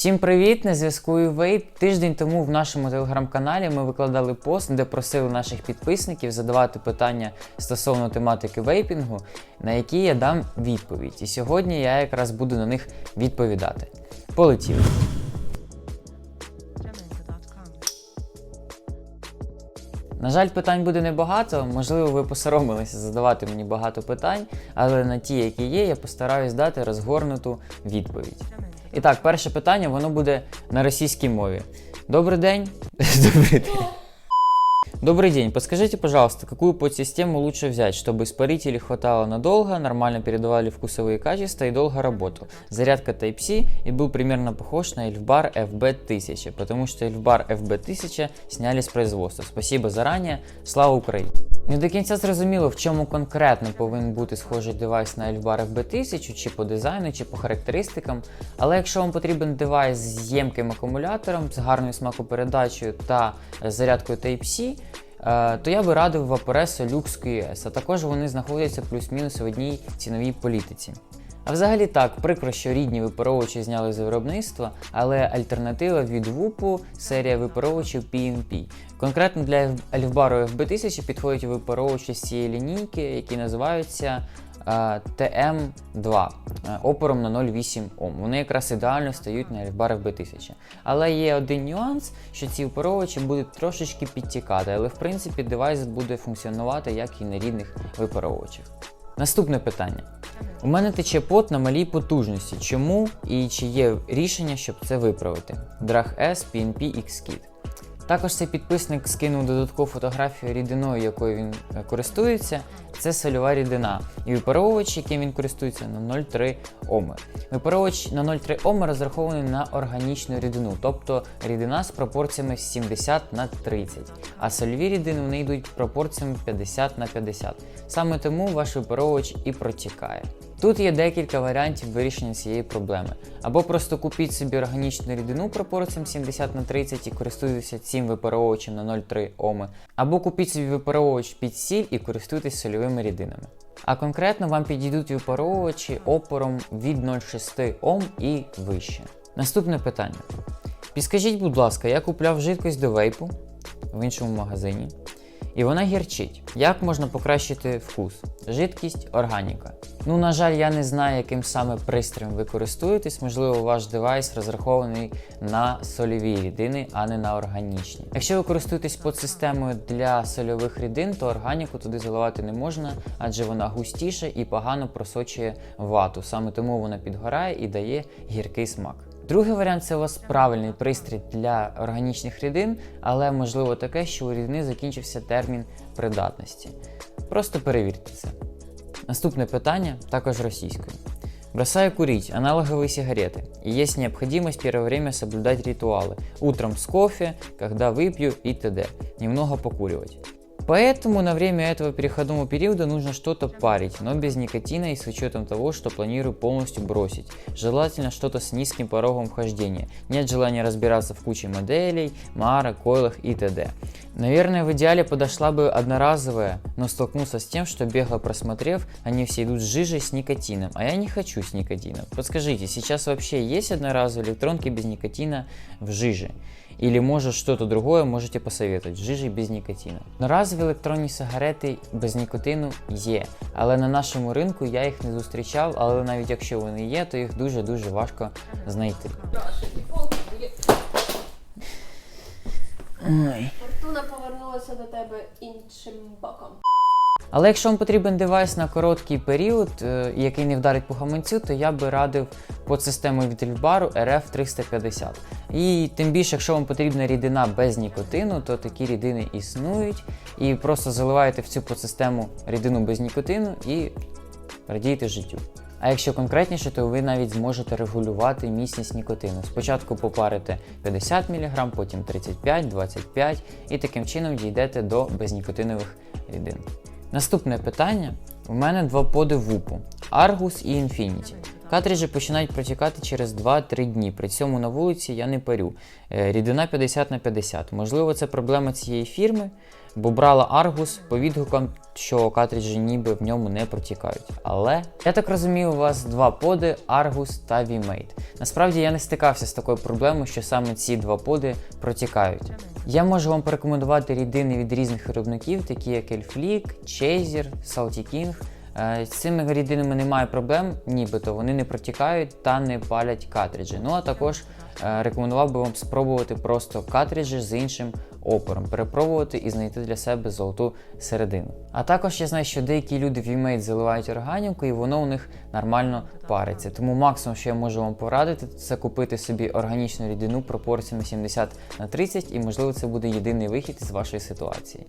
Всім привіт! На зв'язку Вейп. Тиждень тому в нашому телеграм-каналі ми викладали пост, де просили наших підписників задавати питання стосовно тематики вейпінгу, на які я дам відповідь. І сьогодні я якраз буду на них відповідати. Полетіли! На жаль, питань буде небагато. Можливо, ви посоромилися задавати мені багато питань, але на ті, які є, я постараюсь дати розгорнуту відповідь. І так, перше питання воно буде на російській мові. Добрий день. Добрий день. Добрый день. Подскажите, пожалуйста, какую подсистему лучше взять, чтобы испарителей хватало надолго, нормально передавали вкусовые качества и долго работал? Зарядка Type-C и был примерно похож на Elfbar FB1000, потому что Elfbar FB1000 сняли с производства. Спасибо заранее. Слава Україні! Не до кінця зрозуміло, в чому конкретно повинен бути схожий девайс на Elfbar FB1000, чи по дизайну, чи по характеристикам. Але якщо вам потрібен девайс з ємким акумулятором, з гарною смакопередачею та е, зарядкою Type-C, е, то я би радив Vaporesso Люкс QS, а також вони знаходяться плюс-мінус в одній ціновій політиці. А взагалі так, прикро, що рідні випаровувачі зняли з виробництва, але альтернатива від ВУПу серія випаровувачів PMP. Конкретно для Альфбару FB1000 підходять випаровувачі з цієї лінійки, які називаються е, TM2 е, опором на 0,8 Ом. Вони якраз ідеально стають на Альфбар FB1000. Але є один нюанс, що ці випаровувачі будуть трошечки підтікати, але в принципі девайс буде функціонувати як і на рідних випаровувачах. Наступне питання. У мене тече пот на малій потужності. Чому і чи є рішення, щоб це виправити? Drag S PNP X-Kit. Також цей підписник скинув додаткову фотографію рідиною, якою він е, користується. Це сольова рідина. І випаровувач, яким він користується, на 0,3 Оми. Випаровувач на 0,3 Оми розрахований на органічну рідину, тобто рідина з пропорціями 70 на 30. А сольові рідини вони йдуть пропорціями 50 на 50. Саме тому ваш випаровувач і протікає. Тут є декілька варіантів вирішення цієї проблеми. Або просто купіть собі органічну рідину пропорціям 70 на 30 і користуйтеся цим випаровувачем на 0,3 Оми, або купіть собі випаровувач під сіль і користуйтесь сольовими рідинами. А конкретно вам підійдуть випаровувачі опором від 0,6 Ом і вище. Наступне питання. Підскажіть, будь ласка, я купляв жидкость до вейпу в іншому магазині, і вона гірчить. Як можна покращити вкус? Жидкість, органіка. Ну, на жаль, я не знаю, яким саме пристроєм ви користуєтесь. Можливо, ваш девайс розрахований на сольові рідини, а не на органічні. Якщо ви користуєтесь подсистемою для сольових рідин, то органіку туди заливати не можна, адже вона густіша і погано просочує вату. Саме тому вона підгорає і дає гіркий смак. Другий варіант це у вас правильний пристрій для органічних рідин, але можливо таке, що у рідини закінчився термін придатності. Просто перевірте це. Наступне питання також російською. Бросаю курить аналоговые сигареты, и есть необходимость первое время соблюдать ритуалы. Утром с кофе, когда выпью и т.д. Немного покуривать. Поэтому на время этого переходного периода нужно что-то парить, но без никотина и с учетом того, что планирую полностью бросить. Желательно что-то с низким порогом вхождения. Нет желания разбираться в куче моделей, марок, койлах и т.д. Наверное, в идеале подошла бы одноразовая, но столкнулся с тем, что бегло просмотрев, они все идут с жижей с никотином, а я не хочу с никотином. Подскажите, сейчас вообще есть одноразовые электронки без никотина в жиже? Или может что-то другое можете посоветовать жижі без нікотину. Одноразові електронні сигарети без нікотину є, але на нашому ринку я їх не зустрічав, але навіть якщо вони є, то їх дуже-дуже важко знайти. Ой. Фортуна повернулася до тебе іншим боком. Але якщо вам потрібен девайс на короткий період, е, який не вдарить по гаманцю, то я би радив подсистему від Ельфбару RF350. І тим більше, якщо вам потрібна рідина без нікотину, то такі рідини існують. І просто заливаєте в цю подсистему рідину без нікотину і радієте життю. А якщо конкретніше, то ви навіть зможете регулювати міцність нікотину. Спочатку попарите 50 мг, потім 35, 25 і таким чином дійдете до безнікотинових рідин. Наступне питання. У мене два поди вупу Argus і Infinity. Картриджі починають протікати через 2-3 дні. При цьому на вулиці я не парю. Е, Рідина 50 на 50. Можливо, це проблема цієї фірми, бо брала Argus по відгукам, що картриджі ніби в ньому не протікають. Але я так розумію, у вас два поди Argus та VMate. Насправді я не стикався з такою проблемою, що саме ці два поди протікають. Я можу вам порекомендувати рідини від різних виробників, такі як Elfleek, Chaser, Salty King. Е, З цими рідинами немає проблем, нібито вони не протікають та не палять картриджі. Ну а також рекомендував би вам спробувати просто картриджі з іншим опором, перепробувати і знайти для себе золоту середину. А також я знаю, що деякі люди в VMate заливають органіку, і воно у них нормально париться. Тому максимум, що я можу вам порадити, це купити собі органічну рідину пропорціями 70 на 30, і можливо це буде єдиний вихід із вашої ситуації.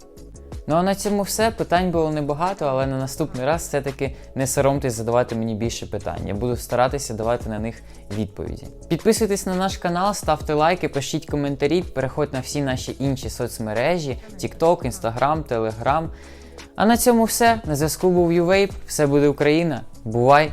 Ну а на цьому все. Питань було небагато, але на наступний раз все-таки не соромтесь задавати мені більше питань. Я буду старатися давати на них відповіді. Підписуйтесь на наш канал, ставте лайки, пишіть коментарі, переходьте на всі наші інші соцмережі: TikTok, Instagram, Telegram. А на цьому все. На зв'язку був UVape. Все буде Україна. Бувай!